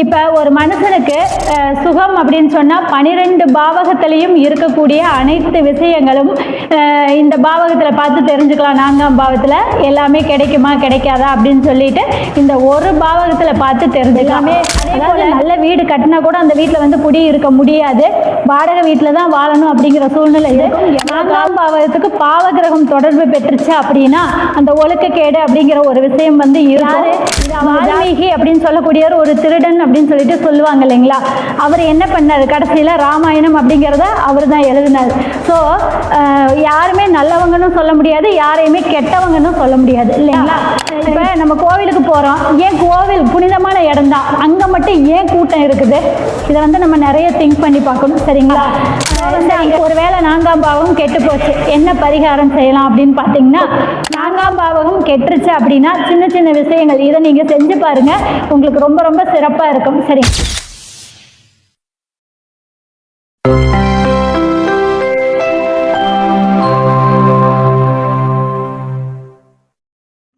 இப்போ ஒரு மனுஷனுக்கு சுகம் அப்படின்னு சொன்னால் பனிரெண்டு பாவகத்திலையும் இருக்கக்கூடிய அனைத்து விஷயங்களும் இந்த பாவகத்தில் பார்த்து தெரிஞ்சுக்கலாம். நான்காம் பாவத்தில் எல்லாமே கிடைக்குமா கிடைக்காதா அப்படின்னு சொல்லிட்டு இந்த ஒரு பாவகத்தில் பார்த்து தெரிஞ்சுக்கலாமே. அதாவது நல்ல வீடு கட்டினா கூட அந்த வீட்டில் வந்து குடி இருக்க முடியாது. வாடகை வீட்டில் தான் வாழணும் அப்படிங்கிற சூழ்நிலை இருக்கும். நான்காம் பாவகத்துக்கு பாவகிரகம் தொடர்பு பெற்றுச்சு அப்படின்னா அந்த ஒழுக்கக்கேடு அப்படிங்கிற ஒரு விஷயம் வந்து இருக்கும். வால்மீகி அப்படின்னு சொல்லக்கூடியவர் ஒரு திருடன் அப்படின்னு சொல்லிட்டு சொல்லுவாங்க இல்லைங்களா? அவர் என்ன பண்ணார்? கடைசியில் ராமாயணம் அப்படிங்கிறத அவர் தான் எழுதினார். ஸோ யாருமே நல்லவங்கன்னு சொல்ல முடியாது யாரையுமே கெட்டவங்கன்னு சொல்ல முடியாது இல்லைங்களா? இப்போ நம்ம கோவிலுக்கு போகிறோம் ஏன் கோவில் புனிதமான இடம் தான்? அங்கே மட்டும் ஏன் கூட்டம் இருக்குது? இதை வந்து நம்ம நிறைய திங்க் பண்ணி பார்க்கணும் சரிங்களா? ஒருவேளை நான்காம் பாவம் கெட்டு போச்சு. என்ன பரிகாரம் செய்யலாம் அப்படின்னு பார்த்தீங்கன்னா நான்காம் பாவகம் கெட்டுருச்சு அப்படின்னா சின்ன சின்ன விஷயங்கள் இதை நீங்கள் செஞ்சு பாருங்க. உங்களுக்கு ரொம்ப ரொம்ப சிறப்பாக இருக்கும். சரி.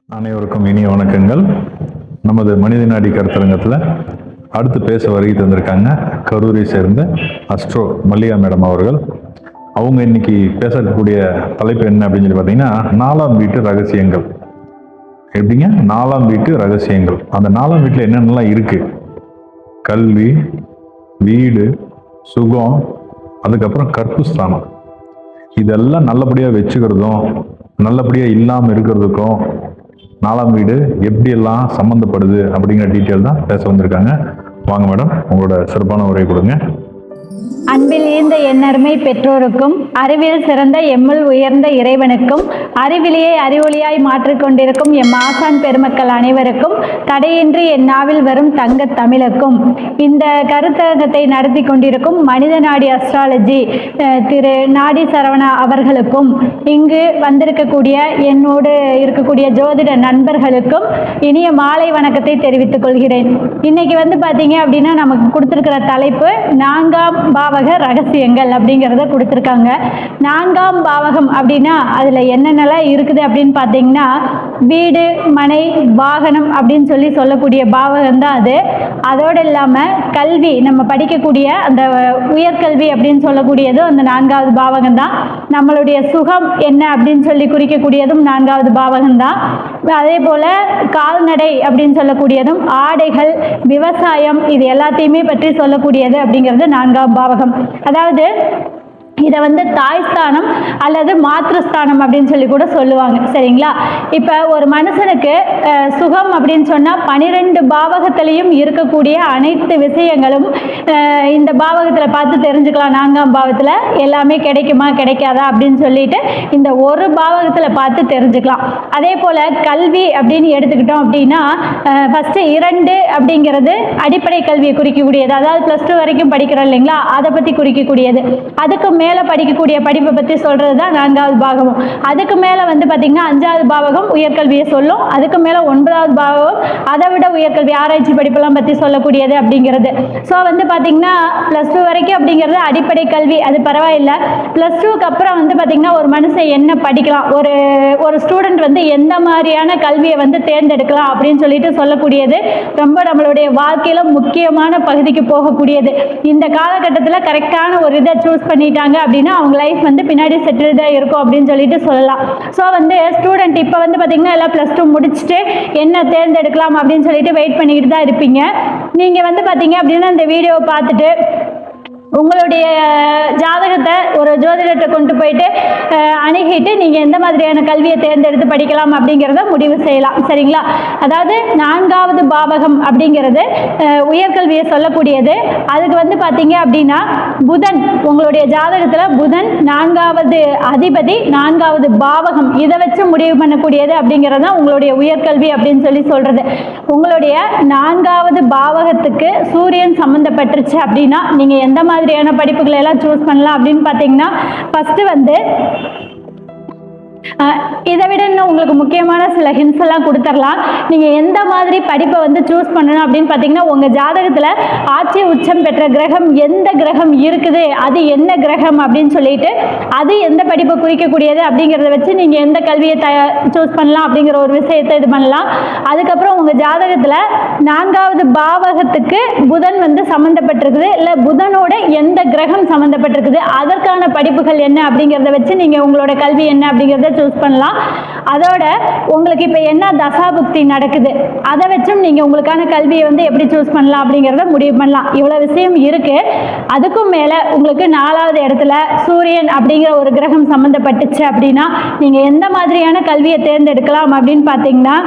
அனைவருக்கும் இனிய வணக்கங்கள். நமது மனித நாடி கருத்தரங்கத்தில் அடுத்து பேச வருகை தந்திருக்காங்க கரூரை சேர்ந்த அஸ்ட்ரோ மல்லிகா மேடம் அவர்கள். அவங்க இன்னைக்கு பேசக்கூடிய தலைப்பு என்ன அப்படின்னு சொல்லி பார்த்தீங்கன்னா நாலாம் வீட்டு ரகசியங்கள். எப்படிங்க? நாலாம் வீட்டு ரகசியங்கள். அந்த நாலாம் வீட்டில் என்னென்னலாம் இருக்கு? கல்வி வீடு சுகம் அதுக்கப்புறம் கற்பு ஸ்தானம் இதெல்லாம் நல்லபடியாக வச்சுக்கிறதும் நல்லபடியாக இல்லாமல் இருக்கிறதுக்கும் நாலாம் வீடு எப்படியெல்லாம் சம்மந்தப்படுது அப்படிங்கிற டீட்டெயில் தான் பேச வந்திருக்காங்க. வாங்க மேடம் உங்களோட சிறப்பான உரையை கொடுங்க. அன்பில் ஈர்ந்த எண்ணருமை பெற்றோருக்கும் அறிவில் சிறந்த எம்முள் உயர்ந்த இறைவனுக்கும் அறிவிலியை அறிவொளியாய் மாற்றிக்கொண்டிருக்கும் எம் ஆசான் பெருமக்கள் அனைவருக்கும் தடையின்றி என் நாவில் வரும் தங்க தமிழுக்கும் இந்த கருத்தரங்கத்தை நடத்தி கொண்டிருக்கும் மனித நாடி அஸ்ட்ராலஜி அஹ், திரு நாடி சரவணா அவர்களுக்கும் இங்கு வந்திருக்கக்கூடிய என்னோடு இருக்கக்கூடிய ஜோதிட நண்பர்களுக்கும் இனிய மாலை வணக்கத்தை தெரிவித்துக் கொள்கிறேன். இன்னைக்கு வந்து பார்த்தீங்க அப்படின்னா நமக்கு கொடுத்துருக்கிற தலைப்பு நான்காம் பாவக ரகசியங்கள் அப்படிங்கிறத கொடுத்துருக்காங்க. நான்காம் பாவகம் அப்படின்னா அதில் என்னென்னலாம் இருக்குது அப்படின்னு பார்த்தீங்கன்னா வீடு மனை வாகனம் அப்படின்னு சொல்லி சொல்லக்கூடிய பாவகம் தான் அது. அதோடு இல்லாமல் கல்வி நம்ம படிக்கக்கூடிய அந்த உயர்கல்வி அப்படின்னு சொல்லக்கூடியது அந்த நான்காவது பாவகம் தான். நம்மளுடைய சுகம் என்ன அப்படின்னு சொல்லி குறிக்கக்கூடியதும் நான்காவது பாவகம் தான். அதே போல் கால்நடை அப்படின்னு சொல்லக்கூடியதும் ஆடைகள் விவசாயம் இது எல்லாத்தையுமே பற்றி சொல்லக்கூடியது அப்படிங்கிறது நான்காம் பாவகம் அதாவது இதை வந்து தாய்ஸ்தானம் அல்லது மாத்ருஸ்தானம் அப்படின்னு சொல்லி கூட சொல்லுவாங்க. சரிங்களா? இப்போ ஒரு மனுஷனுக்கு சுகம் அப்படின்னு சொன்னால் பனிரெண்டு பாவகத்திலையும் இருக்கக்கூடிய அனைத்து விஷயங்களும் இந்த பாவகத்தில் பார்த்து தெரிஞ்சுக்கலாம். நான்காம் பாவத்தில் எல்லாமே கிடைக்குமா கிடைக்காதா அப்படின்னு சொல்லிட்டு இந்த ஒரு பாவகத்தில் பார்த்து தெரிஞ்சுக்கலாம். அதே போல் கல்வி அப்படின்னு எடுத்துக்கிட்டோம் அப்படின்னா ஃபஸ்ட்டு இரண்டு அப்படிங்கிறது அடிப்படை கல்வியை குறிக்கக்கூடியது. அதாவது ப்ளஸ் டூ வரைக்கும் படிக்கிறோம் இல்லைங்களா? அதை பற்றி குறிக்கக்கூடியது. அதுக்கு மேலே படிக்கக்கூடிய படிப்பை பற்றி சொல்கிறது தான் நான்காவது பாகமும். அதுக்கு மேலே வந்து பார்த்திங்கன்னா அஞ்சாவது பாவகம் உயர்கல்வியை சொல்லும். அதுக்கு மேலே ஒன்பதாவது பாவகம் அதை விட உயர்கல்வி ஆராய்ச்சி படிப்பெல்லாம் பற்றி சொல்லக்கூடியது அப்படிங்கிறது. ஸோ வந்து பார்த்திங்கன்னா ப்ளஸ் டூ வரைக்கும் அப்படிங்கிறது அடிப்படை கல்வி. அது பரவாயில்லை. ப்ளஸ் டூக்கு அப்புறம் வந்து பார்த்திங்கன்னா ஒரு மனுஷன் என்ன படிக்கலாம்? ஒரு ஒரு ஸ்டூடெண்ட் வந்து எந்த மாதிரியான கல்வியை வந்து தேர்ந்தெடுக்கலாம் அப்படின்னு சொல்லிட்டு சொல்லக்கூடியது. ரொம்ப நம்மளுடைய வாழ்க்கையில் முக்கியமான பகுதிக்கு போகக்கூடியது. இந்த காலகட்டத்தில் கரெக்டான ஒரு இதை சூஸ் பண்ணிட்டாங்க அப்படின்னா அவங்க லைஃப் வந்து பின்னாடி செட்டில்டாக இருக்கும் அப்படின்னு சொல்லிட்டு சொல்லலாம். ஸோ வந்து ஸ்டூடெண்ட் இப்போ வந்து பார்த்திங்கன்னா எல்லாம் ப்ளஸ் டூ முடிச்சுட்டு என்ன தேர்ந்தெடுக்கலாம் அப்படின்னு சொல்லிட்டு வெயிட் பண்ணிக்கிட்டு தான் இருப்பீங்க. நீங்கள் வந்து பார்த்தீங்க அப்படின்னா இந்த வீடியோவை பார்த்துட்டு உங்களுடைய ஜாதகத்தை ஒரு ஜோதிடத்தை கொண்டு போயிட்டு அணுகிட்டு நீங்கள் எந்த மாதிரியான கல்வியை தேர்ந்தெடுத்து படிக்கலாம் அப்படிங்கிறத முடிவு செய்யலாம். சரிங்களா? அதாவது நான்காவது பாவகம் அப்படிங்கிறது உயர்கல்வியை சொல்லக்கூடியது. அதுக்கு வந்து பார்த்தீங்க அப்படின்னா புதன் உங்களுடைய ஜாதகத்தில் புதன் நான்காவது அதிபதி நான்காவது பாவகம் இதை வச்சு முடிவு பண்ணக்கூடியது அப்படிங்கிறது தான் உங்களுடைய உயர்கல்வி அப்படின்னு சொல்லி சொல்கிறது உங்களுடைய நான்காவது பாவகத்துக்கு சூரியன் சம்மந்தப்பட்டுருச்சு அப்படின்னா நீங்கள் எந்த மாதிரி மாதிரியான படிப்புகளை எல்லாம் சூஸ் பண்ணலாம் அப்படின்னு பார்த்தீங்கன்னா ஃபஸ்ட்டு வந்து இதை விட இன்னும் உங்களுக்கு முக்கியமான சில ஹிண்ட்ஸ் எல்லாம் கொடுத்துடலாம் நீங்கள் எந்த மாதிரி படிப்பை வந்து சூஸ் பண்ணணும் அப்படின்னு பார்த்தீங்கன்னா உங்கள் ஜாதகத்தில் ஆட்சி உச்சம் பெற்ற கிரகம் எந்த கிரகம் இருக்குது அது என்ன கிரகம் அப்படின்னு சொல்லிட்டு அது எந்த படிப்பை குறிக்கக்கூடியது அப்படிங்கிறத வச்சு நீங்கள் எந்த கல்வியை த சூஸ் பண்ணலாம் அப்படிங்கிற ஒரு விஷயத்தை இது பண்ணலாம். அதுக்கப்புறம் உங்கள் ஜாதகத்தில் நான்காவது பாவகத்துக்கு புதன் வந்து சம்மந்தப்பட்டிருக்குது இல்லை புதனோட எந்த கிரகம் சம்மந்தப்பட்டிருக்குது அதற்கான படிப்புகள் என்ன அப்படிங்கிறத வச்சு நீங்கள் உங்களோட கல்வி என்ன அப்படிங்கிறத சூஸ் பண்ணலாம். அதோட உங்களுக்கு இப்போ என்ன தசாபுக்தி நடக்குது? அதை வச்சும் நீங்கள் உங்களுக்கான கல்வியை வந்து எப்படி சூஸ் பண்ணலாம் அப்படிங்கிறத முடிவு பண்ணலாம். இவ்வளோ விஷயம் இருக்குது அதுக்கும் மேலே உங்களுக்கு நாலாவது இடத்துல சூரியன் அப்படிங்கிற ஒரு கிரகம் சம்மந்தப்பட்டுச்சு அப்படின்னா நீங்கள் எந்த மாதிரியான கல்வியை தேர்ந்தெடுக்கலாம் அப்படின்னு பார்த்தீங்கன்னா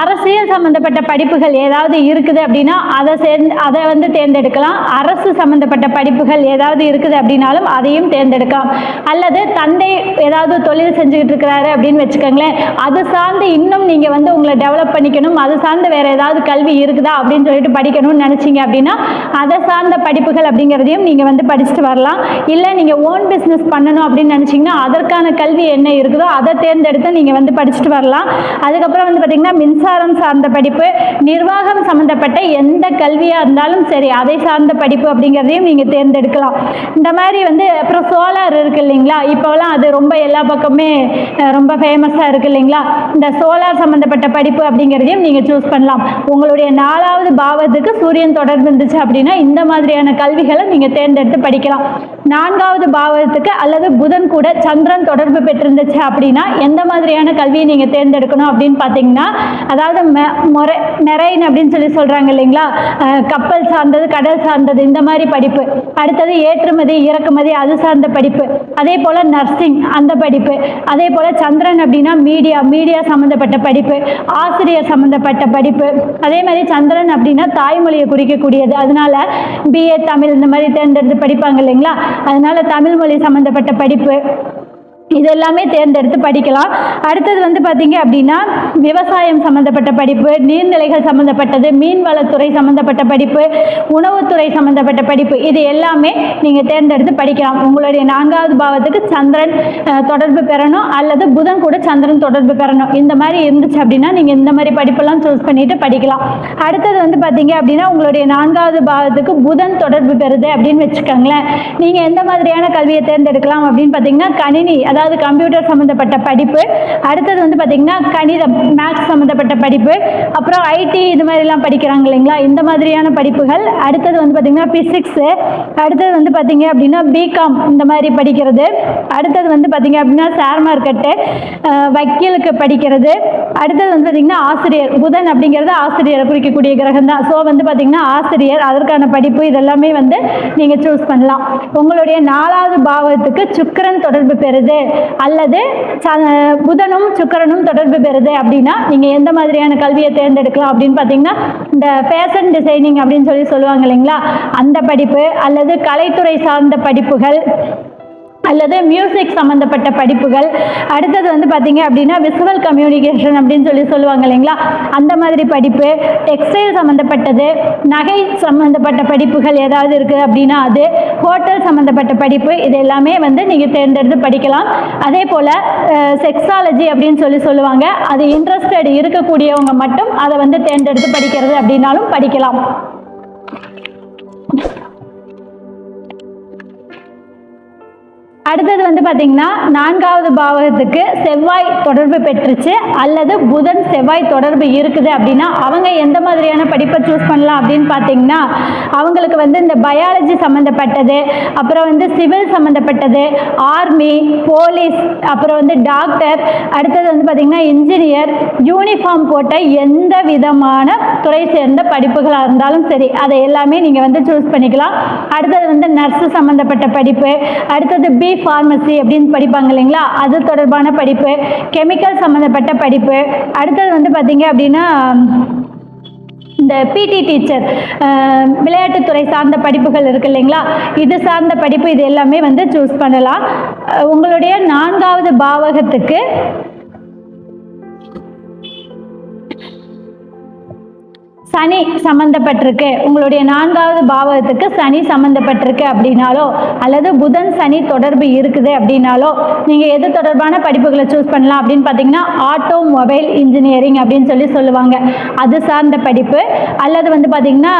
அரசியல் சம்பந்தப்பட்ட படிப்புகள் ஏதாவது இருக்குது அப்படின்னா அதை சேர்ந்து அதை வந்து தேர்ந்தெடுக்கலாம். அரசு சம்பந்தப்பட்ட படிப்புகள் ஏதாவது இருக்குது அப்படின்னாலும் அதையும் தேர்ந்தெடுக்கலாம். அல்லது தந்தை ஏதாவது தொழில் செஞ்சுக்கிட்டு இருக்கிறாரு அப்படின்னு வச்சுக்கோங்களேன். அது சார்ந்து இன்னும் நீங்கள் வந்து உங்களை டெவலப் பண்ணிக்கணும். அது சார்ந்து வேறு ஏதாவது கல்வி இருக்குதா அப்படின்னு சொல்லிட்டு படிக்கணும்னு நினச்சிங்க அப்படின்னா அதை சார்ந்த படிப்புகள் அப்படிங்கிறதையும் நீங்கள் வந்து படிச்சுட்டு வரலாம். இல்லை நீங்கள் ஓன் பிஸ்னஸ் பண்ணணும் அப்படின்னு நினச்சிங்கன்னா அதற்கான கல்வி என்ன இருக்குதோ அதை தேர்ந்தெடுத்து நீங்கள் வந்து படிச்சுட்டு வரலாம். அதுக்கப்புறம் வந்து பார்த்திங்கன்னா மின்சாரம் சார்ந்த படிப்பு நிர்வாகம் சம்மந்தப்பட்ட எந்த கல்வியாக இருந்தாலும் சரி அதை சார்ந்த படிப்பு அப்படிங்கிறதையும் நீங்கள் தேர்ந்தெடுக்கலாம். இந்த மாதிரி வந்து அப்புறம் சோலார் இருக்கு இல்லைங்களா? இப்போலாம் அது ரொம்ப எல்லா பக்கமே ரொம்ப ஃபேமஸாக இருக்கு இல்லைங்களா? இந்த சோலார் சம்மந்தப்பட்ட படிப்பு அப்படிங்கிறதையும் நீங்கள் சூஸ் பண்ணலாம். உங்களுடைய நாலாவது பாவத்துக்கு சூரியன் தொடர்பு இருந்துச்சு அப்படின்னா இந்த மாதிரியான கல்விகளை நீங்கள் தேர்ந்தெடுத்து படிக்கலாம். நான்காவது பாவத்துக்கு அல்லது புதன் கூட சந்திரன் தொடர்பு பெற்றிருந்துச்சு அப்படின்னா எந்த மாதிரியான கல்வியை நீங்கள் தேர்ந்தெடுக்கணும் அப்படின்னு பார்த்தீங்கன்னா அதாவது மெ- மெரைன் அப்படின்னு சொல்லி சொல்கிறாங்க இல்லைங்களா? கப்பல் சார்ந்தது கடல் சார்ந்தது இந்த மாதிரி படிப்பு. அடுத்தது ஏற்றுமதி இறக்குமதி அது சார்ந்த படிப்பு. அதே போல் நர்சிங் அந்த படிப்பு. அதே போல் சந்திரன் அப்படின்னா மீடியா மீடியா சம்மந்தப்பட்ட படிப்பு. ஆசிரியர் சம்மந்தப்பட்ட படிப்பு. அதே மாதிரி சந்திரன் அப்படின்னா தாய்மொழியை குறிக்கக்கூடியது. அதனால பிஏ தமிழ் இந்த மாதிரி தேர்ந்தெடுத்து படிப்பாங்க இல்லைங்களா? அதனால தமிழ் மொழி சம்மந்தப்பட்ட படிப்பு. இது எல்லாமே தேர்ந்தெடுத்து படிக்கலாம். அடுத்தது வந்து பார்த்தீங்க அப்படின்னா விவசாயம் சம்மந்தப்பட்ட படிப்பு நீர்நிலைகள் சம்மந்தப்பட்டது மீன்வளத்துறை சம்மந்தப்பட்ட படிப்பு உணவுத்துறை சம்மந்தப்பட்ட படிப்பு இது எல்லாமே நீங்கள் தேர்ந்தெடுத்து படிக்கலாம். உங்களுடைய நான்காவது பாவத்துக்கு சந்திரன் தொடர்பு பெறணும் அல்லது புதன் கூட சந்திரன் தொடர்பு பெறணும். இந்த மாதிரி இருந்துச்சு அப்படின்னா நீங்கள் இந்த மாதிரி படிப்பெல்லாம் சூஸ் பண்ணிட்டு படிக்கலாம். அடுத்தது வந்து பார்த்தீங்க அப்படின்னா உங்களுடைய நான்காவது பாவத்துக்கு புதன் தொடர்பு பெறுது அப்படின்னு வச்சுக்கோங்களேன். நீங்கள் எந்த மாதிரியான கல்வியை தேர்ந்தெடுக்கலாம் அப்படின்னு பார்த்தீங்கன்னா கணினி அதாவது அதாவது கம்ப்யூட்டர் சம்மந்தப்பட்ட படிப்பு அடுத்தது வந்து பார்த்திங்கன்னா கணிதம் மேக்ஸ் சம்மந்தப்பட்ட படிப்பு அப்புறம் ஐடி இது மாதிரிலாம் படிக்கிறாங்க இல்லைங்களா? இந்த மாதிரியான படிப்புகள் அடுத்தது வந்து பார்த்திங்கன்னா ஃபிசிக்ஸு அடுத்தது வந்து பார்த்தீங்க அப்படின்னா பிகாம் இந்த மாதிரி படிக்கிறது அடுத்தது வந்து பார்த்தீங்க அப்படின்னா ஷேர் மார்க்கெட்டு வக்கீலுக்கு படிக்கிறது அடுத்தது வந்து பார்த்திங்கன்னா ஆசிரியர் புதன் அப்படிங்கிறது ஆசிரியரை குறிக்கக்கூடிய கிரகம் தான். ஸோ வந்து பார்த்தீங்கன்னா ஆசிரியர் அதற்கான படிப்பு இதெல்லாமே வந்து நீங்கள் சூஸ் பண்ணலாம். உங்களுடைய நாலாவது பாவத்துக்கு சுக்கரன் தொடர்பு பெறுது. அல்லது புதனும் சுக்கரனும் தொடர்பு பெறுது அப்படின்னா நீங்கள் எந்த மாதிரியான கல்வியை தேர்ந்தெடுக்கலாம் அப்படின்னு பார்த்தீங்கன்னா இந்த ஃபேஷன் டிசைனிங் அப்படின்னு சொல்லி சொல்லுவாங்க இல்லைங்களா? அந்த படிப்பு அல்லது கலைத்துறை சார்ந்த படிப்புகள் அல்லது மியூசிக் சம்மந்தப்பட்ட படிப்புகள். அடுத்தது வந்து பார்த்திங்க அப்படின்னா விசுவல் கம்யூனிகேஷன் அப்படின்னு சொல்லி சொல்லுவாங்க இல்லைங்களா? அந்த மாதிரி படிப்பு டெக்ஸ்டைல் சம்மந்தப்பட்டது நகை சம்மந்தப்பட்ட படிப்புகள் ஏதாவது இருக்குது அப்படின்னா அது ஹோட்டல் சம்மந்தப்பட்ட படிப்பு இது எல்லாமே வந்து நீங்கள் தேர்ந்தெடுத்து படிக்கலாம். அதே போல் செக்ஸாலஜி அப்படின்னு சொல்லி சொல்லுவாங்க. அது இன்ட்ரெஸ்டட் இருக்கக்கூடியவங்க மட்டும் அதை வந்து தேர்ந்தெடுத்து படிக்கிறது அப்படின்னாலும் படிக்கலாம். அடுத்தது வந்து பார்த்தீங்கன்னா நான்காவது பாவகத்துக்கு செவ்வாய் தொடர்பு பெற்றுச்சு. அல்லது புதன் செவ்வாய் தொடர்பு இருக்குது அப்படின்னா அவங்க எந்த மாதிரியான படிப்பை சூஸ் பண்ணலாம் அப்படின்னு பார்த்தீங்கன்னா அவங்களுக்கு வந்து இந்த பயாலஜி சம்மந்தப்பட்டது அப்புறம் வந்து சிவில் சம்மந்தப்பட்டது ஆர்மி போலீஸ் அப்புறம் வந்து டாக்டர் அடுத்தது வந்து பார்த்தீங்கன்னா இன்ஜினியர் யூனிஃபார்ம் போட்ட எந்த விதமான துறை சேர்ந்த படிப்புகளாக இருந்தாலும் சரி அதை எல்லாமே நீங்கள் வந்து சூஸ் பண்ணிக்கலாம். அடுத்தது வந்து நர்ஸு சம்மந்தப்பட்ட படிப்பு அடுத்தது பி ஃபார்மசி அப்படின்னு படிப்பாங்க இல்லைங்களா? அது தொடர்பான படிப்பு கெமிக்கல் சம்மந்தப்பட்ட படிப்பு. அடுத்தது வந்து பார்த்தீங்க அப்படின்னா இந்த பிடி டீச்சர் விளையாட்டுத்துறை சார்ந்த படிப்புகள் இருக்கு இல்லைங்களா? இது சார்ந்த படிப்பு இது எல்லாமே வந்து சூஸ் பண்ணலாம். உங்களுடைய நான்காவது பாவகத்துக்கு சனி சம்மந்தப்பட்டிருக்கு உங்களுடைய நான்காவது பாவகத்துக்கு சனி சம்மந்தப்பட்டிருக்கு அப்படின்னாலோ அல்லது புதன் சனி தொடர்பு இருக்குது அப்படின்னாலோ நீங்கள் எது தொடர்பான படிப்புகளை சூஸ் பண்ணலாம் அப்படின்னு பார்த்தீங்கன்னா ஆட்டோமொபைல் இன்ஜினியரிங் அப்படின்னு சொல்லி சொல்லுவாங்க. அது சார்ந்த படிப்பு. அல்லது வந்து பார்த்தீங்கன்னா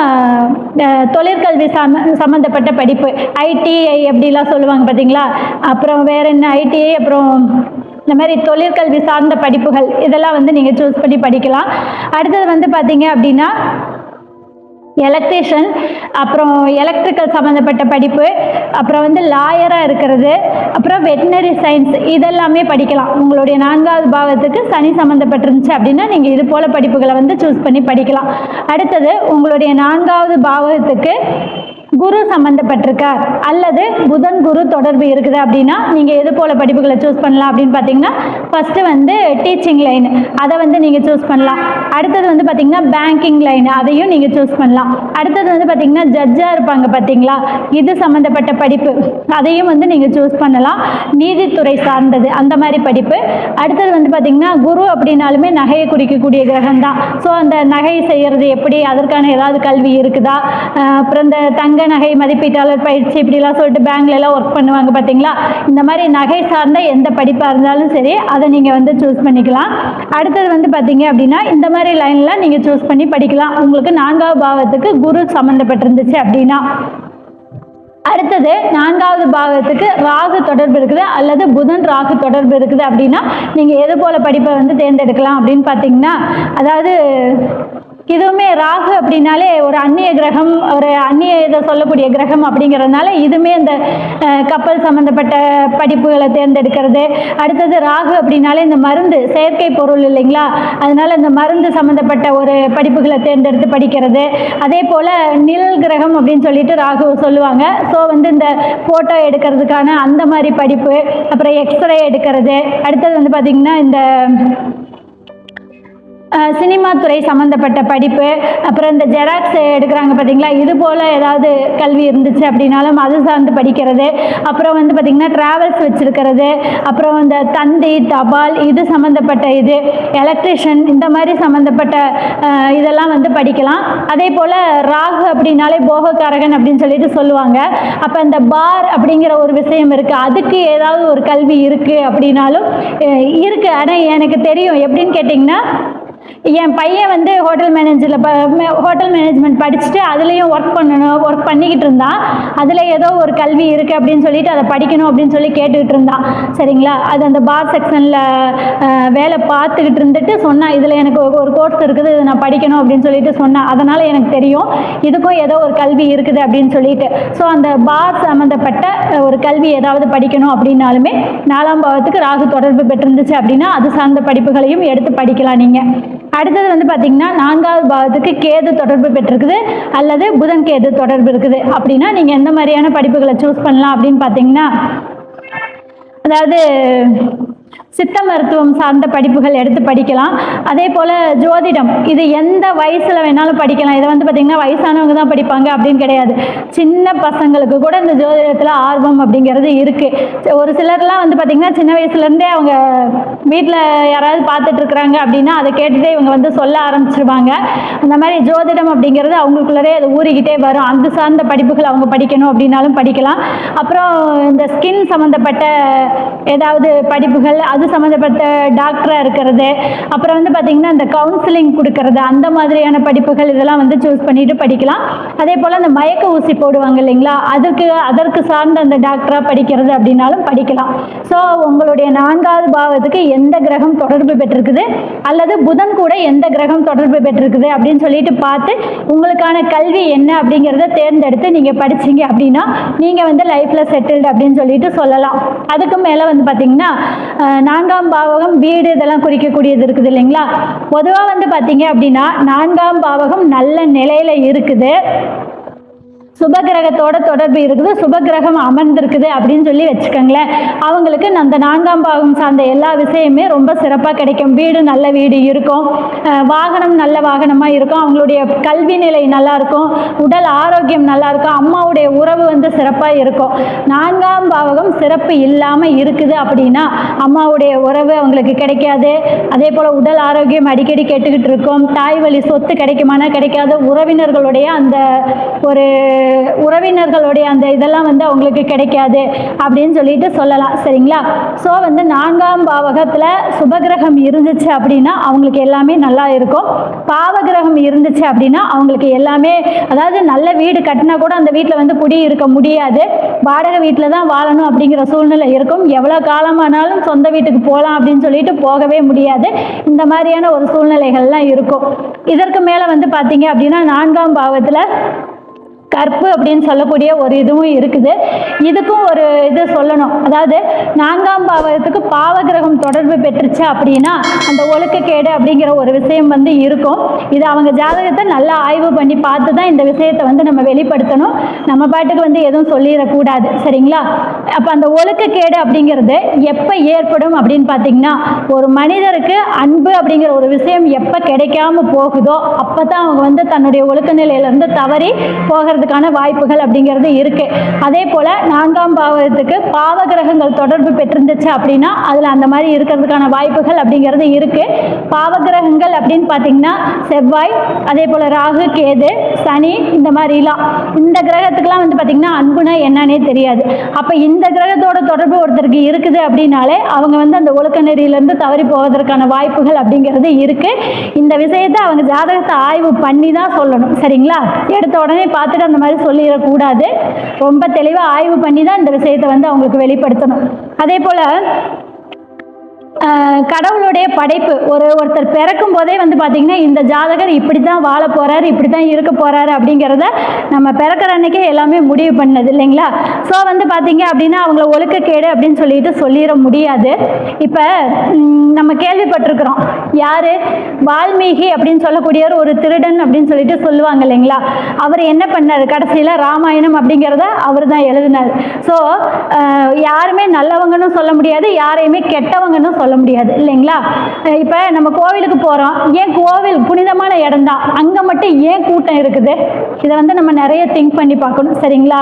தொழிற்கல்வி சம்ம சம்மந்தப்பட்ட படிப்பு. ஐடிஐ அப்படிலாம் சொல்லுவாங்க பார்த்தீங்களா? அப்புறம் வேற என்ன? ஐடிஐ அப்புறம் இந்த மாதிரி தொழிற்கல்வி சார்ந்த படிப்புகள் இதெல்லாம் வந்து நீங்கள் சூஸ் பண்ணி படிக்கலாம். அடுத்தது வந்து பார்த்தீங்க அப்படின்னா எலக்ட்ரிஷியன் அப்புறம் எலக்ட்ரிக்கல் சம்மந்தப்பட்ட படிப்பு அப்புறம் வந்து லாயராக இருக்கிறது அப்புறம் வெட்டினரி சயின்ஸ் இதெல்லாமே படிக்கலாம். உங்களுடைய நான்காவது பாவத்துக்கு சனி சம்மந்தப்பட்டிருந்துச்சு அப்படின்னா நீங்கள் இது போல் படிப்புகளை வந்து சூஸ் பண்ணி படிக்கலாம். அடுத்தது உங்களுடைய நான்காவது பாவத்துக்கு குரு சம்மந்தப்பட்டிருக்கார் அல்லது புதன் குரு தொடர்பு இருக்குது அப்படின்னா நீங்கள் எது போல் படிப்புகளை சூஸ் பண்ணலாம் அப்படின்னு பார்த்தீங்கன்னா ஃபஸ்ட்டு வந்து டீச்சிங் லைன் அதை வந்து நீங்கள் சூஸ் பண்ணலாம். அடுத்தது வந்து பார்த்தீங்கன்னா பேங்கிங் லைன் அதையும் நீங்கள் சூஸ் பண்ணலாம். அடுத்தது வந்து பார்த்தீங்கன்னா ஜட்ஜாக இருப்பாங்க பார்த்தீங்களா? இது சம்மந்தப்பட்ட படிப்பு. அதையும் வந்து நீங்கள் சூஸ் பண்ணலாம். நீதித்துறை சார்ந்தது. அந்த மாதிரி படிப்பு. அடுத்தது வந்து பார்த்தீங்கன்னா குரு அப்படின்னாலுமே நகையை குறிக்கக்கூடிய கிரகம் தான் ஸோ அந்த நகை செய்கிறது எப்படி? அதற்கான ஏதாவது கல்வி இருக்குதா? அப்புறம் இந்த தங்க நகை மதிப்பீட்டாளர் பயிற்சி இப்படிலாம் சொல்லிட்டு பேங்க்ல எல்லாம் ஒர்க் பண்ணுவாங்க பார்த்தீங்களா இந்த மாதிரி நகை சார்ந்த எந்த படிப்பாக இருந்தாலும் சரி அதை நீங்கள் வந்து சூஸ் பண்ணிக்கலாம். அடுத்தது வந்து பார்த்தீங்க அப்படின்னா இந்த மாதிரி லைன்லாம் நீங்கள் சூஸ் பண்ணி படிக்கலாம். உங்களுக்கு நான்காவது பாவத்துக்கு குரு சம்மந்தப்பட்டிருந்துச்சு அப்படின்னா. அடுத்தது நான்காவது பாகத்துக்கு ராகு தொடர்பு இருக்குது அல்லது புதன் ராகு தொடர்பு இருக்குது அப்படின்னா நீங்கள் எது போல் படிப்பை வந்து தேர்ந்தெடுக்கலாம் அப்படின்னு பார்த்தீங்கன்னா அதாவது இதுவுமே ராகு அப்படின்னாலே ஒரு அந்நிய கிரகம் ஒரு அந்நிய இதை சொல்லக்கூடிய கிரகம் அப்படிங்கிறதுனால இதுவுமே இந்த கப்பல் சம்மந்தப்பட்ட படிப்புகளை தேர்ந்தெடுக்கிறது. அடுத்தது ராகு அப்படின்னாலே இந்த மருந்து செயற்கை பொருள் இல்லைங்களா? அதனால இந்த மருந்து சம்மந்தப்பட்ட ஒரு படிப்புகளை தேர்ந்தெடுத்து படிக்கிறது. அதே போல் நிழல் கிரகம் அப்படின்னு சொல்லிட்டு ராகு சொல்லுவாங்க. ஸோ வந்து இந்த ஃபோட்டோ எடுக்கிறதுக்கான அந்த மாதிரி படிப்பு அப்புறம் எக்ஸ்ரே எடுக்கிறது. அடுத்தது வந்து பார்த்திங்கன்னா இந்த சினிமா துறை சம்மந்தப்பட்ட படிப்பு அப்புறம் இந்த ஜெராக்ஸ் எடுக்கிறாங்க பார்த்தீங்களா இது போல் ஏதாவது கல்வி இருந்துச்சு அப்படின்னாலும் அது சார்ந்து படிக்கிறது. அப்புறம் வந்து பார்த்திங்கன்னா ட்ராவல்ஸ் வச்சுருக்கிறது. அப்புறம் இந்த தந்தி தபால் இது சம்மந்தப்பட்ட இது எலக்ட்ரிஷியன் இந்த மாதிரி சம்மந்தப்பட்ட இதெல்லாம் வந்து படிக்கலாம். அதே போல் ராகு அப்படின்னாலே போகக்காரகன் அப்படின்னு சொல்லிட்டு சொல்லுவாங்க. அப்போ இந்த பார் அப்படிங்கிற ஒரு விஷயம் இருக்குது அதுக்கு ஏதாவது ஒரு கல்வி இருக்குது அப்படின்னாலும் இருக்குது ஆனால் எனக்கு தெரியும். எப்படின்னு கேட்டிங்கன்னா என் பையன் வந்து ஹோட்டல் மேனேஜரில் ப ஹோட்டல் மேனேஜ்மெண்ட் படிச்சுட்டு அதுலேயும் ஒர்க் பண்ணணும் ஒர்க் பண்ணிக்கிட்டு இருந்தான். அதில் ஏதோ ஒரு கல்வி இருக்குது அப்படின்னு சொல்லிட்டு அதை படிக்கணும் அப்படின்னு சொல்லி கேட்டுக்கிட்டு இருந்தான். சரிங்களா? அது அந்த பார் செக்ஷனில் வேலை பார்த்துக்கிட்டு இருந்துட்டு சொன்னான் இதில் எனக்கு ஒரு- கோர்ஸ் இருக்குது இதை நான் படிக்கணும் அப்படின்னு சொல்லிட்டு சொன்னான். அதனால் எனக்கு தெரியும் இதுக்கும் ஏதோ ஒரு கல்வி இருக்குது அப்படின்னு சொல்லிட்டு. ஸோ அந்த பார் சம்மந்தப்பட்ட ஒரு கல்வி ஏதாவது படிக்கணும் அப்படின்னாலுமே நாலாம் பாவத்துக்கு ராகு தொடர்பு பெற்றிருந்துச்சு அப்படின்னா அது சார்ந்த படிப்புகளையும் எடுத்து படிக்கலாம் நீங்கள் அடுத்தது வந்து பார்த்தீங்கன்னா நான்காவது பாவத்துக்கு கேது தொடர்பு பெற்றிருக்குது அல்லது புதன் கேது தொடர்பு இருக்குது. அப்படின்னா நீங்கள் எந்த மாதிரியான படிப்புகளை சூஸ் பண்ணலாம் அப்படின்னு பார்த்தீங்கன்னா அதாவது சித்த மருத்துவம் சார்ந்த படிப்புகள் எடுத்து படிக்கலாம். அதே போல் ஜோதிடம். இது எந்த வயசில் வேணாலும் படிக்கலாம். இதை வந்து பார்த்திங்கன்னா வயசானவங்க தான் படிப்பாங்க அப்படின்னு கிடையாது. சின்ன பசங்களுக்கு கூட இந்த ஜோதிடத்தில் ஆர்வம் அப்படிங்கிறது இருக்குது ஒரு சிலர்லாம் வந்து பார்த்திங்கன்னா சின்ன வயசுலேருந்தே அவங்க வீட்டில் யாராவது பார்த்துட்ருக்குறாங்க அப்படின்னா அதை கேட்டுட்டே இவங்க வந்து சொல்ல ஆரம்பிச்சிருவாங்க. அந்த மாதிரி ஜோதிடம் அப்படிங்கிறது அவங்களுக்குள்ளரே அது ஊறிக்கிட்டே வரும். அந்த சார்ந்த படிப்புகள் அவங்க படிக்கணும் அப்படின்னாலும் படிக்கலாம். அப்புறம் இந்த ஸ்கின் சம்மந்தப்பட்ட ஏதாவது படிப்புகள் அது சம்மந்தப்பட்ட டாக்டராக இருக்கிறது. அப்புறம் வந்து பார்த்திங்கன்னா இந்த கவுன்சிலிங் கொடுக்கறது அந்த மாதிரியான படிப்புகள் இதெல்லாம் வந்து சூஸ் பண்ணிட்டு படிக்கலாம். அதே போல் அந்த மயக்க ஊசி போடுவாங்க இல்லைங்களா? அதுக்கு அதற்கு சார்ந்த அந்த டாக்டராக படிக்கிறது அப்படின்னாலும் படிக்கலாம். ஸோ உங்களுடைய நான்காவது பாவத்துக்கு எந்த கிரகம் தொடர்பு பெற்றிருக்குது? அல்லது புதன் கூட எந்த கிரகம் தொடர்பு பெற்றிருக்குது அப்படின்னு சொல்லிட்டு பார்த்து உங்களுக்கான கல்வி என்ன அப்படிங்கிறத தேர்ந்தெடுத்து நீங்கள் படிச்சீங்க அப்படின்னா நீங்கள் வந்து லைஃப்பில் செட்டில்டு அப்படின்னு சொல்லிட்டு சொல்லலாம். அதுக்கு மேலே வந்து பார்த்தீங்கன்னா நான்காம் பாவகம் வீடு இதெல்லாம் குறிக்கக்கூடியது இருக்குது இல்லைங்களா? பொதுவாக வந்து பார்த்தீங்க அப்படின்னா நான்காம் பாவகம் நல்ல நிலையில் இருக்குது. சுபகிரகத்தோட தொடர்பு இருக்குது. சுபகிரகம் அமர்ந்திருக்குது அப்படின்னு சொல்லி வச்சுக்கோங்களேன். அவங்களுக்கு அந்த நான்காம் பாகம் சார்ந்த எல்லா விஷயமே ரொம்ப சிறப்பாக கிடைக்கும். வீடு நல்ல வீடு இருக்கும். வாகனம் நல்ல வாகனமாக இருக்கும். அவங்களுடைய கல்வி நிலை நல்லா இருக்கும். உடல் ஆரோக்கியம் நல்லா இருக்கும். அம்மாவுடைய உறவு வந்து சிறப்பாக இருக்கும். நான்காம் பாவகம் சிறப்பு இல்லாமல் இருக்குது அப்படின்னா அம்மாவுடைய உறவு அவங்களுக்கு கிடைக்காது. அதே போல் உடல் ஆரோக்கியம் அடிக்கடி கெட்டுக்கிட்டு இருக்கும். தாய் வழி சொத்து கிடைக்குமானா கிடைக்காது. உறவினர்களுடைய அந்த ஒரு உறவினர்களுடைய அந்த இதெல்லாம் வந்து அவங்களுக்கு கிடைக்காது அப்படின்னு சொல்லிட்டு சொல்லலாம் சரிங்களா? ஸோ வந்து நான்காம் பாவகத்தில் சுபகிரகம் இருந்துச்சு அப்படின்னா அவங்களுக்கு எல்லாமே நல்லா இருக்கும். பாவகிரகம் இருந்துச்சு அப்படின்னா அவங்களுக்கு எல்லாமே அதாவது நல்ல வீடு கட்டினா கூட அந்த வீட்டில் வந்து குடி இருக்க முடியாது. வாடகை வீட்டில் தான் வாழணும் அப்படிங்கிற சூழ்நிலை இருக்கும். எவ்வளோ காலமானாலும் சொந்த வீட்டுக்கு போகலாம் அப்படின்னு சொல்லிட்டு போகவே முடியாது. இந்த மாதிரியான ஒரு சூழ்நிலைகள்லாம் இருக்கும். இதற்கு மேலே வந்து பார்த்தீங்க அப்படின்னா நான்காம் பாவத்தில் கற்பு அப்படின்னு சொல்லக்கூடிய ஒரு இதுவும் இருக்குது. இதுக்கும் ஒரு இது சொல்லணும். அதாவது நான்காம் பாவத்துக்கு பாவகிரகம் தொடர்பு பெற்றுச்சு அப்படின்னா அந்த ஒழுக்கக்கேடு அப்படிங்கிற ஒரு விஷயம் வந்து இருக்கும். இது அவங்க ஜாதகத்தை நல்லா ஆய்வு பண்ணி பார்த்து தான் இந்த விஷயத்தை வந்து நம்ம வெளிப்படுத்தணும். நம்ம பாட்டுக்கு வந்து எதுவும் சொல்லிடக்கூடாது. சரிங்களா? அப்போ அந்த ஒழுக்கக்கேடு அப்படிங்கிறது எப்போ ஏற்படும் அப்படின்னு பார்த்தீங்கன்னா ஒரு மனிதருக்கு அன்பு அப்படிங்கிற ஒரு விஷயம் எப்போ கிடைக்காம போகுதோ அப்போ தான் அவங்க வந்து தன்னுடைய ஒழுக்க நிலையிலேருந்து தவறி போகிறதுக்கான வாய்ப்புகள் அப்படிங்கிறது இருக்கு. அதே போல் நான்காம் பாவத்துக்கு பாவ கிரகங்கள் தொடர்பு பெற்றிருந்துச்சு அப்படின்னா அதில் அந்த மாதிரி இருக்கிறதுக்கான வாய்ப்புகள் அப்படிங்கிறது இருக்கு. பாவ கிரகங்கள் அப்படின்னு பார்த்தீங்கன்னா செவ்வாய் அதே போல் ராகு கேது சனி இந்த மாதிரிலாம். இந்த கிரகத்துக்கெல்லாம் வந்து பாத்தீங்கன்னா அன்புனா என்னன்னே தெரியாது. அப்போ இந்த கிரகத்தோட தொடர்பு ஒருத்தருக்கு இருக்குது அப்படின்னாலே அவங்க வந்து அந்த ஒழுக்க நெறியிலேருந்து தவறி போவதற்கான வாய்ப்புகள் அப்படிங்கிறது இருக்கு. இந்த விஷயத்தை அவங்க ஜாதகத்தை ஆய்வு பண்ணி தான் சொல்லணும். சரிங்களா? எடுத்த உடனே பார்த்துட்டு அந்த மாதிரி சொல்லிடக்கூடாது. ரொம்ப தெளிவாக ஆய்வு பண்ணி தான் இந்த விஷயத்தை வந்து அவங்களுக்கு வெளிப்படுத்தணும். அதே போல் கடவுளுடைய படைப்பு. ஒரு ஒருத்தர் பிறக்கும் போதே வந்து பார்த்திங்கன்னா இந்த ஜாதகர் இப்படி தான் வாழ போகிறாரு இப்படி தான் இருக்க போகிறாரு அப்படிங்கிறத நம்ம பிறக்கிற அன்னைக்கே எல்லாமே முடிவு பண்ணது இல்லைங்களா? ஸோ வந்து பார்த்தீங்க அப்படின்னா அவங்கள ஒழுக்கக்கேடு அப்படின்னு சொல்லிட்டு சொல்லிட முடியாது. இப்போ நம்ம கேள்விப்பட்டிருக்கிறோம். யார்? வால்மீகி அப்படின்னு சொல்லக்கூடியவர் ஒரு திருடன் அப்படின்னு சொல்லிட்டு சொல்லுவாங்க இல்லைங்களா? அவர் என்ன பண்ணார்? கடைசியில் ராமாயணம் அப்படிங்கிறத அவர் தான் எழுதினார் ஸோ யாருமே நல்லவங்கன்னு சொல்ல முடியாது யாரையுமே கெட்டவங்கன்னு சொல்ல முடியாது இல்லைங்களா? இப்போ நம்ம கோவிலுக்கு போகிறோம் ஏன் கோவில் புனிதமான இடம் தான் அங்கே மட்டும் ஏன் கூட்டம் இருக்குது? இதை வந்து நம்ம நிறைய திங்க் பண்ணி பார்க்கணும் சரிங்களா?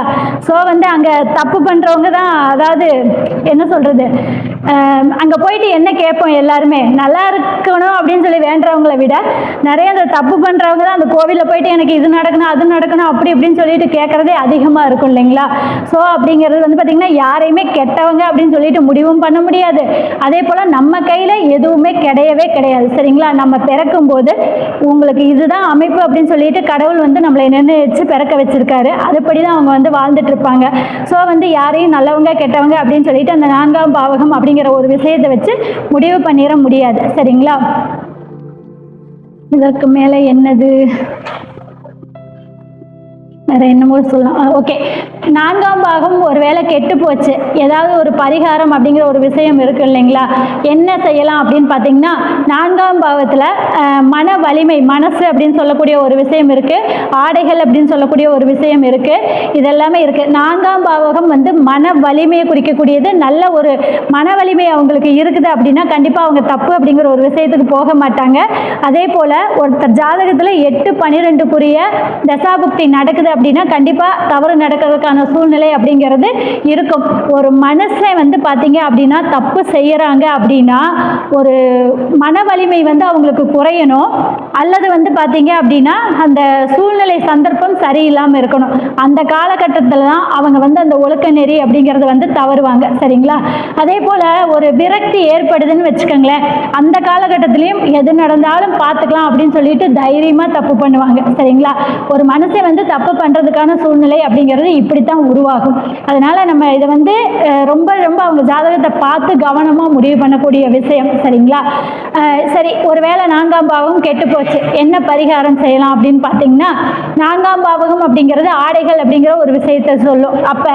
ஸோ வந்து அங்கே தப்பு பண்ணுறவங்க தான் அதாவது என்ன சொல்கிறது அங்கே போயிட்டு என்ன கேட்போம் எல்லாருமே? நல்லா இருக்கணும் அப்படின்னு சொல்லி வேண்டுறவங்களை விட நிறைய அந்த தப்பு பண்ணுறவங்க தான் அந்த கோவிலில் போயிட்டு எனக்கு இது நடக்கணும் அது நடக்கணும் அப்படி இப்படின்னு சொல்லிட்டு கேட்குறதே அதிகமாக இருக்கும் இல்லைங்களா? ஸோ அப்படிங்கிறது வந்து பார்த்திங்கன்னா யாரையுமே கெட்டவங்க அப்படின்னு சொல்லிட்டு முடிவும் பண்ண முடியாது. அதே போல் நம்ம கையில் எதுவுமே கிடையவே கிடையாது. சரிங்களா? நம்ம பிறக்கும் போது உங்களுக்கு இதுதான் அமைப்பு அப்படின்னு சொல்லிட்டு கடவுள் வந்து நம்மளை நிர்ணயிச்சு பிறக்க வச்சிருக்காரு. அதுபடி தான் அவங்க வந்து வாழ்ந்துட்டு இருப்பாங்க. ஸோ வந்து யாரையும் நல்லவங்க கெட்டவங்க அப்படின்னு சொல்லிட்டு அந்த நான்காம் பாவகம் அப்படிங்கிற ஒரு விஷயத்தை வச்சு முடிவு பண்ணிட முடியாது. சரிங்களா? இதற்கு மேலே என்னது? வேற என்னமோ சொல்லலாம். ஓகே நான்காம் பாகம் ஒருவேளை கெட்டு போச்சு. ஏதாவது ஒரு பரிகாரம் அப்படிங்கிற ஒரு விஷயம் இருக்கு இல்லைங்களா? என்ன செய்யலாம் அப்படின்னு பார்த்தீங்கன்னா நான்காம் பாவத்தில் மன வலிமை மனசு அப்படின்னு சொல்லக்கூடிய ஒரு விஷயம் இருக்கு. ஆடைகள் அப்படின்னு சொல்லக்கூடிய ஒரு விஷயம் இருக்கு. இதெல்லாமே இருக்கு. நான்காம் பாவகம் வந்து மன வலிமையை குறிக்கக்கூடியது. நல்ல ஒரு மன வலிமை அவங்களுக்கு இருக்குது அப்படின்னா கண்டிப்பாக அவங்க தப்பு அப்படிங்கிற ஒரு விஷயத்துக்கு போக மாட்டாங்க. அதே போல் ஒருத்தர் ஜாதகத்தில் எட்டு பன்னிரெண்டுக்குரிய தசாபுக்தி நடக்குது அப்படின்னா கண்டிப்பாக தவறு நடக்கிறதுக்கான சூழ்நிலை அப்படிங்கிறது இருக்கும். ஒரு மனுஷன் வந்து பார்த்தீங்க அப்படின்னா தப்பு செய்கிறாங்க அப்படின்னா ஒரு மன வலிமை வந்து அவங்களுக்கு குறையணும். அல்லது வந்து பார்த்தீங்க அப்படின்னா அந்த சூழ்நிலை சந்தர்ப்பம் சரியில்லாமல் இருக்கணும். அந்த காலகட்டத்தில் தான் அவங்க வந்து அந்த ஒழுக்க நெறி அப்படிங்கிறது வந்து தவறுவாங்க. சரிங்களா? அதே போல் ஒரு விரக்தி ஏற்படுதுன்னு வச்சுக்கோங்களேன். அந்த காலகட்டத்திலையும் எது நடந்தாலும் பார்த்துக்கலாம் அப்படின்னு சொல்லிட்டு தைரியமாக தப்பு பண்ணுவாங்க. சரிங்களா? ஒரு மனசை வந்து தப்பு பண்ணுறதுக்கான சூழ்நிலை அப்படிங்கிறது இப்படி தான் உருவாகும். அதனால் நம்ம இதை வந்து ரொம்ப ரொம்ப அவங்க ஜாதகத்தை பார்த்து கவனமாக முடிவு பண்ணக்கூடிய விஷயம் சரிங்களா? சரி சரி ஒருவேளை நான்காம் பாவம் கெட்டு போச்சு என்ன பரிகாரம் செய்யலாம் அப்படின்னு பார்த்தீங்கன்னா நான்காம் பாவகம் அப்படிங்கிறது ஆடைகள் அப்படிங்கிற ஒரு விஷயத்தை சொல்லும். அப்போ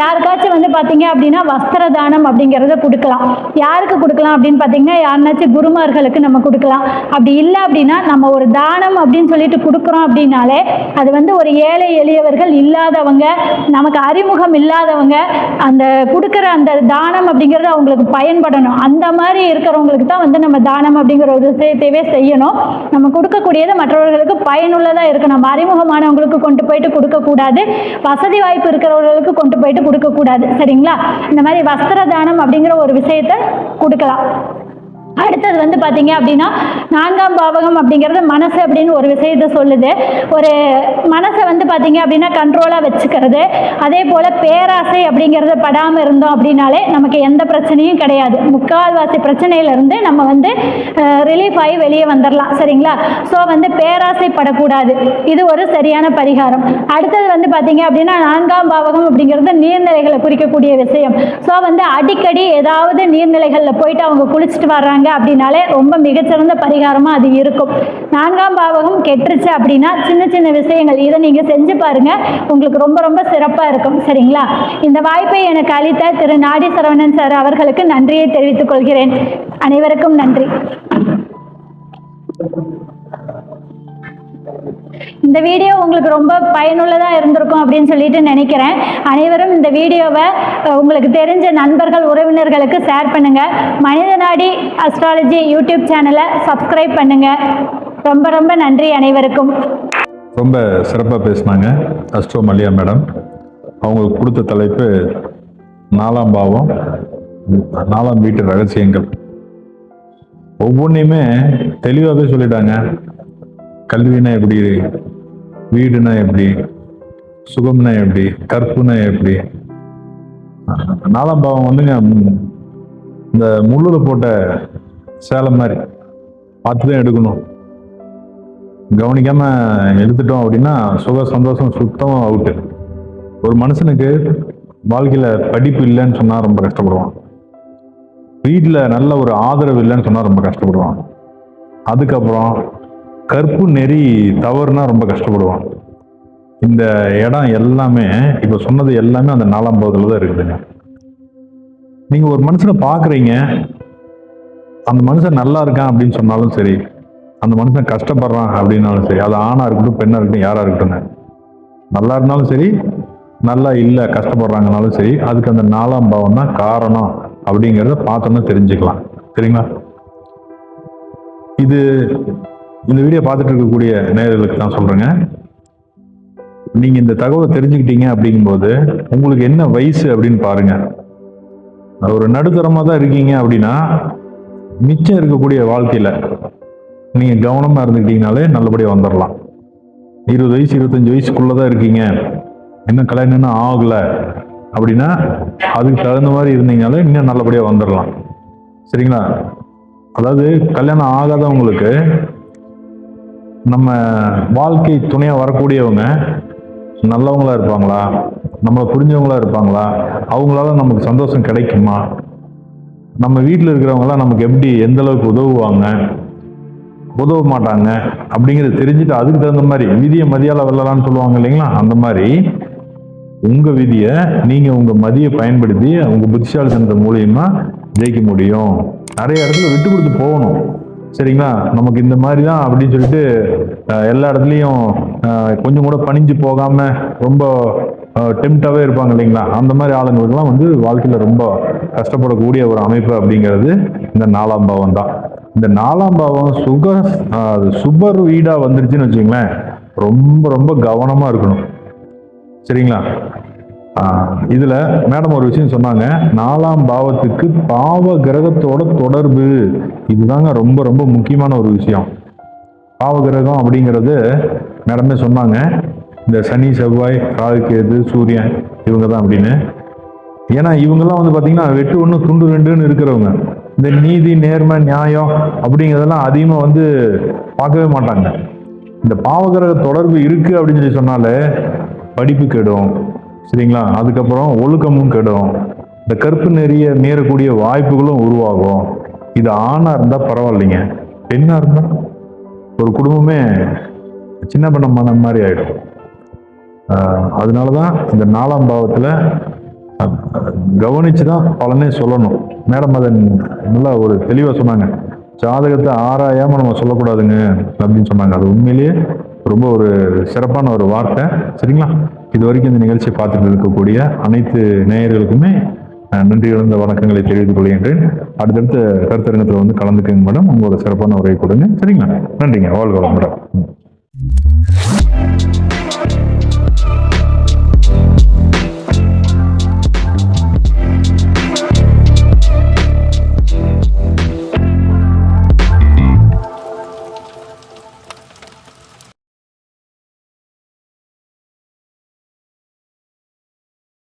யாருக்காச்சும் வந்து பார்த்தீங்க அப்படின்னா வஸ்திர தானம் அப்படிங்கிறத கொடுக்கலாம். யாருக்கு கொடுக்கலாம் அப்படின்னு பார்த்தீங்கன்னா யாருனாச்சும் குருமார்களுக்கு நம்ம கொடுக்கலாம். அப்படி இல்லை அப்படின்னா நம்ம ஒரு தானம் அப்படின்னு சொல்லிட்டு கொடுக்குறோம் அப்படின்னாலே அது வந்து ஒரு ஏழை எளியவர்கள் இல்லாதவங்க நமக்கு அறிமுகம் இல்லாதவங்க அந்த கொடுக்குற அந்த தானம் அப்படிங்கிறது அவங்களுக்கு பயன்படணும். அந்த மாதிரி இருக்கிறவங்களுக்கு தான் வந்து நம்ம தானம் அப்படிங்கிற ஒரு விஷயத்தையே செய்யணும். நம்ம கொடுக்கக்கூடியது மற்றவர்களுக்கு பயனுள்ளதாக இருக்கணும். நம்ம அறிமுகமானவங்களுக்கு கொண்டு போயிட்டு கொடுக்கக்கூடாது. வசதி வாய்ப்பு இருக்கிறவர்களுக்கு கொண்டு போயிட்டு கொடுக்கக்கூடாது. சரிங்களா? இந்த மாதிரி வஸ்திர தானம் அப்படிங்கிற ஒரு விஷயத்தை கொடுக்கலாம். அடுத்தது வந்து பார்த்தீங்க அப்படின்னா நான்காம் பாவகம் அப்படிங்கிறது மனசு அப்படின்னு ஒரு விஷயத்தை சொல்லுது. ஒரு மனசை வந்து பார்த்தீங்க அப்படின்னா கண்ட்ரோலாக வச்சுக்கிறது. அதே போல் பேராசை அப்படிங்கிறத படாமல் இருந்தோம் அப்படின்னாலே நமக்கு எந்த பிரச்சனையும் கிடையாது. முக்கால்வாசி பிரச்சனையிலேருந்து நம்ம வந்து ரிலீஃப் ஆகி வெளியே வந்துடலாம் சரிங்களா? ஸோ வந்து பேராசை படக்கூடாது. இது ஒரு சரியான பரிகாரம். அடுத்தது வந்து பார்த்தீங்க அப்படின்னா நான்காம் பாவகம் அப்படிங்கிறது நீர்நிலைகளை குறிக்கக்கூடிய விஷயம். ஸோ வந்து அடிக்கடி ஏதாவது நீர்நிலைகளில் போயிட்டு அவங்க குளிச்சுட்டு வர்றாங்க. அப்படின்னாலே ரொம்ப மிகச்சிறந்த பரிகாரமாக அது இருக்கும். நான்காம் பாவகம் கெட்டுருச்சு அப்படின்னா சின்ன சின்ன விஷயங்கள் இதை நீங்கள் செஞ்சு பாருங்க. உங்களுக்கு ரொம்ப ரொம்ப சிறப்பாக இருக்கும். சரிங்களா? இந்த வாய்ப்பை எனக்கு அளித்த திரு நாடி சரவணன் சார் அவர்களுக்கு நன்றியை தெரிவித்துக் கொள்கிறேன். அனைவருக்கும் நன்றி. இந்த வீடியோ உங்களுக்கு ரொம்ப பயனுள்ளதாக இருந்திருக்கும் அப்படின்னு சொல்லிட்டு நினைக்கிறேன். அனைவரும் இந்த வீடியோவை உங்களுக்கு தெரிஞ்ச நண்பர்கள் உறவினர்களுக்கு ஷேர் பண்ணுங்கள் மனிதநாடி அஸ்ட்ராலஜி யூடியூப் சேனலை சப்ஸ்கிரைப் பண்ணுங்கள் ரொம்ப ரொம்ப நன்றி அனைவருக்கும். ரொம்ப சிறப்பாக பேசினாங்க. Astro Malliya madam. அவங்களுக்கு கொடுத்த தலைப்பு நாலாம் பாவம் நாலாம் வீட்டு ரகசியங்கள். ஒவ்வொன்றையுமே தெளிவாகவே சொல்லிட்டாங்க. கல்வினா எப்படி? வீடுனா எப்படி? சுகம்னா எப்படி? கற்புனா எப்படி? நாலாம் பாவம் வந்துங்க. இந்த முள்ளுல போட்ட சேலை மாதிரி பார்த்து தான் எடுக்கணும். கவனிக்காம எடுத்துட்டோம் அப்படின்னா சுக சந்தோஷம் சுத்தம் அவுட்டு ஒரு மனுஷனுக்கு வாழ்க்கையில் படிப்பு இல்லைன்னு சொன்னால் ரொம்ப கஷ்டப்படுவான். வீட்டில் நல்ல ஒரு ஆதரவு இல்லைன்னு சொன்னால் ரொம்ப கஷ்டப்படுவான். அதுக்கப்புறம் கற்பு நெறி தவறுனா ரொம்ப கஷ்டப்படுவான் இந்த இடம் எல்லாமே இப்போ சொன்னது எல்லாமே அந்த நாலாம் பாவத்துல தான் இருக்குதுங்க. நீங்கள் ஒரு மனுஷனை பார்க்குறீங்க அந்த மனுஷன் நல்லா இருக்கான் அப்படின்னு சொன்னாலும் சரி அந்த மனுஷன் கஷ்டப்படுறான் அப்படின்னாலும் சரி அது ஆணாக இருக்கட்டும் பெண்ணாக இருக்கட்டும் யாராக இருக்கட்டும் நல்லா இருந்தாலும் சரி நல்லா இல்லை கஷ்டப்படுறாங்கனாலும் சரி அதுக்கு அந்த நாலாம் பாவம் தான் காரணம் அப்படிங்கிறத பார்த்தோன்னா தெரிஞ்சுக்கலாம். சரிங்களா? இது இந்த வீடியோ பார்த்துட்டு இருக்கக்கூடிய நேயர்களுக்கு தான் சொல்றேங்க. நீங்க இந்த தகவலை தெரிஞ்சுக்கிட்டீங்க அப்படிங்கும்போது உங்களுக்கு என்ன வயசு அப்படின்னு பாருங்க. ஒரு நடுத்தரமாக தான் இருக்கீங்க அப்படின்னா மிச்சம் இருக்கக்கூடிய வாழ்க்கையில நீங்க கவனமாக இருந்துக்கிட்டீங்கனாலே நல்லபடியாக வந்துடலாம் இருபது வயசு இருபத்தஞ்சு வயசுக்குள்ளதான் இருக்கீங்க. இன்னும் கல்யாணம் இன்னும் ஆகல அப்படின்னா அதுக்கு தகுந்த மாதிரி இருந்தீங்கனாலே இன்னும் நல்லபடியாக வந்துடலாம் சரிங்களா? அதாவது கல்யாணம் ஆகாதவங்களுக்கு நம்ம வாழ்க்கை துணையாக வரக்கூடியவங்க நல்லவங்களா இருப்பாங்களா? நம்மளை புரிஞ்சவங்களா இருப்பாங்களா? அவங்களால நமக்கு சந்தோஷம் கிடைக்குமா? நம்ம வீட்டில் இருக்கிறவங்களாம் நமக்கு எப்படி எந்த அளவுக்கு உதவுவாங்க? உதவ மாட்டாங்க அப்படிங்கிறத தெரிஞ்சுட்டு அதுக்கு தகுந்த மாதிரி விதியை மதியால் வெல்லலாம்னு சொல்லுவாங்க இல்லைங்களா? அந்த மாதிரி உங்கள் விதியை நீங்கள் உங்கள் மதியை பயன்படுத்தி உங்கள் புத்திசாலித்தனத்தை மூலியமாக ஜெயிக்க முடியும். நிறைய இடத்துல விட்டு கொடுத்து போகணும். சரிங்களா? நமக்கு இந்த மாதிரி தான் அப்படின்னு சொல்லிட்டு எல்லா இடத்துலையும் கொஞ்சம் கூட பணிஞ்சு போகாம ரொம்ப டெம்டாவே இருப்பாங்க இல்லைங்களா? அந்த மாதிரி ஆளுங்களுக்கெல்லாம் வந்து வாழ்க்கையில் ரொம்ப கஷ்டப்படக்கூடிய ஒரு அமைப்பு அப்படிங்கிறது இந்த நாலாம் பாவம் தான். இந்த நாலாம் பாவம் சுக சுபர் வீடாக வந்துருச்சுன்னு வச்சுங்களேன் ரொம்ப ரொம்ப கவனமாக இருக்கணும். சரிங்களா? இதுல மேடம் ஒரு விஷயம் சொன்னாங்க. நாலாம் பாவத்துக்கு பாவ கிரகத்தோட தொடர்பு. இதுதாங்க ரொம்ப ரொம்ப முக்கியமான ஒரு விஷயம். பாவ கிரகம் அப்படிங்கிறது மேடமே சொன்னாங்க. இந்த சனி செவ்வாய் ராகுகேது சூரியன் இவங்க தான் அப்படின்னு. ஏன்னா இவங்கெல்லாம் வந்து பார்த்தீங்கன்னா வெட்டு ஒன்று துண்டு ரெண்டுன்னு இருக்கிறவங்க. இந்த நீதி நேர்மை நியாயம் அப்படிங்கிறதெல்லாம் அதிகமாக வந்து பார்க்கவே மாட்டாங்க. இந்த பாவகிரக தொடர்பு இருக்குது அப்படின்னு சொல்லி சொன்னாலே படிப்பு கெடும். சரிங்களா? அதுக்கப்புறம் ஒழுக்கமும் கெடும். இந்த கருப்பு நெறிய மீறக்கூடிய வாய்ப்புகளும் உருவாகும். இது ஆணாக இருந்தால் பரவாயில்லைங்க. பெண்ணாக இருந்தால் ஒரு குடும்பமே சின்ன பண்ணமான மாதிரி ஆகிடும் அதனால தான் இந்த நாலாம் பாவத்தில் கவனித்து தான் பலனே சொல்லணும். மேடம் அதை நல்லா ஒரு தெளிவாக சொன்னாங்க. ஜாதகத்தை ஆராயாமல் நம்ம சொல்லக்கூடாதுங்க அப்படின்னு சொன்னாங்க. அது உண்மையிலேயே ரொம்ப ஒரு சிறப்பான ஒரு வார்த்தை. சரிங்களா? இது வரைக்கும் இந்த நிகழ்ச்சியை பார்த்துட்டு இருக்கக்கூடிய அனைத்து நேயர்களுக்குமே நன்றி இழந்த வணக்கங்களை தெரிவித்துக் கொள்கின்றேன். அடுத்தடுத்த கருத்தரங்கத்தில் வந்து கலந்துக்கங்க மேடம். உங்களோட சிறப்பான உரையை கொடுங்க. சரிங்களா? நன்றிங்க. வாழ்க வளமுடன்.